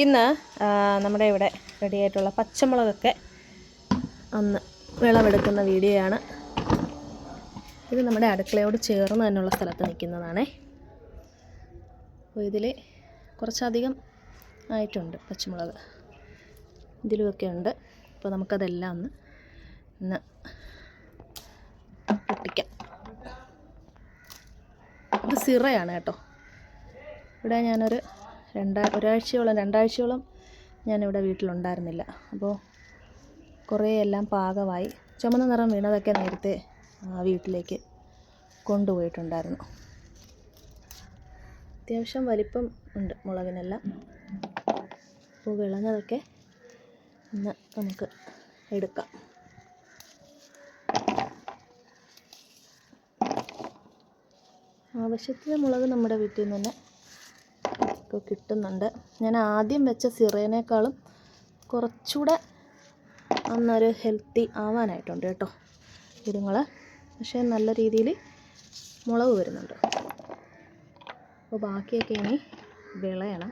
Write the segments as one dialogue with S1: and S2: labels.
S1: ഇന്ന് നമ്മുടെ ഇവിടെ റെഡി ആയിട്ടുള്ള പച്ചമുളകൊക്കെ അന്ന് വിളവെടുക്കുന്ന വീഡിയോയാണ്. ഇത് നമ്മുടെ അടുക്കളയോട് ചേർന്ന് തന്നെയുള്ള സ്ഥലത്ത് നിൽക്കുന്നതാണേ. അപ്പോൾ ഇതിൽ കുറച്ചധികം ആയിട്ടുണ്ട് പച്ചമുളക്. ഇതിലുമൊക്കെ ഉണ്ട്. അപ്പോൾ നമുക്കതെല്ലാം ഒന്ന് ഇന്ന് പൊട്ടിക്കാം. ഇത് സിറയാണ് കേട്ടോ. ഇവിടെ ഞാനൊരു രണ്ടാ ഒരാഴ്ചയോളം രണ്ടാഴ്ചയോളം ഞാനിവിടെ വീട്ടിലുണ്ടായിരുന്നില്ല. അപ്പോൾ കുറേ എല്ലാം പാകമായി. ചുമന്ന നിറം വീണതൊക്കെ നേരത്തെ വീട്ടിലേക്ക് കൊണ്ടുപോയിട്ടുണ്ടായിരുന്നു. അത്യാവശ്യം വലിപ്പം ഉണ്ട് മുളകിനെല്ലാം. അപ്പോൾ വിളഞ്ഞതൊക്കെ ഇന്ന് നമുക്ക് എടുക്കാം. ആവശ്യത്തിന് മുളക് നമ്മുടെ വീട്ടിൽ നിന്ന് തന്നെ ഇപ്പോൾ കിട്ടുന്നുണ്ട്. ഞാൻ ആദ്യം വെച്ച സിറേനേക്കാളും കുറച്ചുകൂടെ ഒന്നൊരു ഹെൽത്തി ആവാനായിട്ടുണ്ട് കേട്ടോ ഇരുങ്ങൾ പക്ഷേ നല്ല രീതിയിൽ മുളക് വരുന്നുണ്ട്. അപ്പോൾ ബാക്കിയൊക്കെ ഇനി വിളയണം.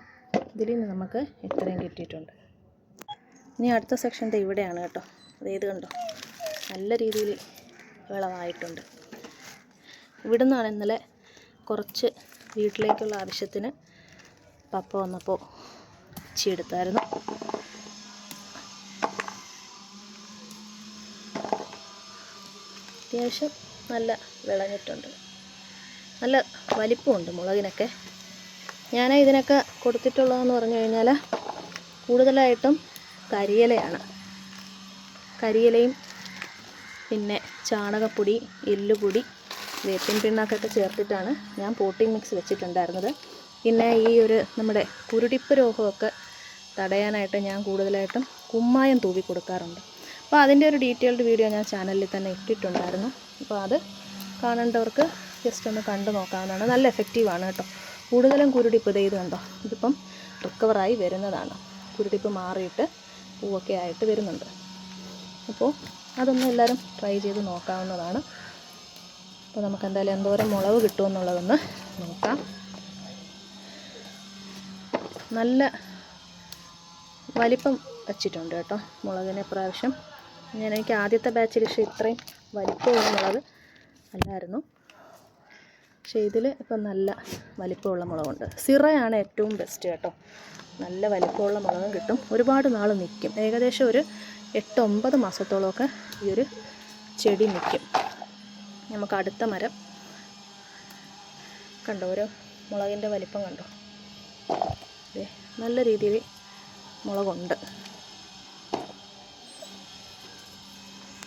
S1: ഇതിൽ നിന്ന് നമുക്ക് ഇത്രയും കിട്ടിയിട്ടുണ്ട്. ഇനി അടുത്ത സെക്ഷൻ ദേ ഇവിടെയാണ് കേട്ടോ. അതേത് കണ്ടോ? നല്ല രീതിയിൽ വിളവായിട്ടുണ്ട്. ഇവിടെ നിന്നാണ് ഇന്നലെ കുറച്ച് വീട്ടിലേക്കുള്ള ആവശ്യത്തിന് പപ്പ വന്നപ്പോൾ ഇച്ചിയെടുത്തായിരുന്നു അത്യാവശ്യം നല്ല വിളഞ്ഞിട്ടുണ്ട്. നല്ല വലിപ്പമുണ്ട് മുളകിനൊക്കെ. ഞാൻ ഇതിനൊക്കെ കൊടുത്തിട്ടുള്ളതെന്ന് പറഞ്ഞു കഴിഞ്ഞാൽ കൂടുതലായിട്ടും കരിയിലയാണ്. കരിയിലയും പിന്നെ ചാണകപ്പൊടി എല്ലുപൊടി വേപ്പിൻ പിണ്ണാക്കൊക്കെ ചേർത്തിട്ടാണ് ഞാൻ പോട്ടിംഗ് മിക്സ് വെച്ചിട്ടുണ്ടായിരുന്നത്. പിന്നെ ഈ ഒരു നമ്മുടെ കുരുടിപ്പ് രോഗമൊക്കെ തടയാനായിട്ട് ഞാൻ കൂടുതലായിട്ടും കുമ്മായം തൂവി കൊടുക്കാറുണ്ട്. അപ്പോൾ അതിന്റെ ഒരു ഡീറ്റെയിൽഡ് വീഡിയോ ഞാൻ ചാനലിൽ തന്നെ ഇട്ടിട്ടുണ്ടായിരുന്നു. അപ്പോൾ അത് കാണേണ്ടവർക്ക് ജസ്റ്റ് ഒന്ന് കണ്ടു നോക്കാവുന്നതാണ്. നല്ല എഫക്റ്റീവാണ് കേട്ടോ. കൂടുതലും കുരുടിപ്പ് ചെയ്തുണ്ടോ കണ്ടോ? ഇതിപ്പം റിക്കവറായി വരുന്നതാണ്. കുരുടിപ്പ് മാറിയിട്ട് പൂവൊക്കെ ആയിട്ട് വരുന്നുണ്ട്. അപ്പോൾ അതൊന്നും എല്ലാവരും ട്രൈ ചെയ്ത് നോക്കാവുന്നതാണ്. അപ്പോൾ നമുക്ക് എന്തായാലും എന്തോരം മുളവ് കിട്ടുമെന്നുള്ളതൊന്ന് നോക്കാം. നല്ല വലിപ്പം വച്ചിട്ടുണ്ട് കേട്ടോ മുളകിനെ പ്രാവശ്യം ഞാൻ എനിക്ക് ആദ്യത്തെ ബാച്ചിൽ പക്ഷേ ഇത്രയും വലിപ്പമുള്ള മുളക് അല്ലായിരുന്നു. പക്ഷേ ഇതിൽ ഇപ്പം നല്ല വലിപ്പമുള്ള മുളകുണ്ട്. സിറയാണ് ഏറ്റവും ബെസ്റ്റ് കേട്ടോ. നല്ല വലിപ്പമുള്ള മുളകും കിട്ടും. ഒരുപാട് നാൾ നിൽക്കും ഏകദേശം ഒരു എട്ട് ഒമ്പത് മാസത്തോളമൊക്കെ ഈ ഒരു ചെടി നിൽക്കും നമുക്ക് അടുത്ത മരം കണ്ടോ? ഒരു മുളകിന്റെ വലിപ്പം കണ്ടോ? നല്ല രീതിയിൽ മുളകുണ്ട്.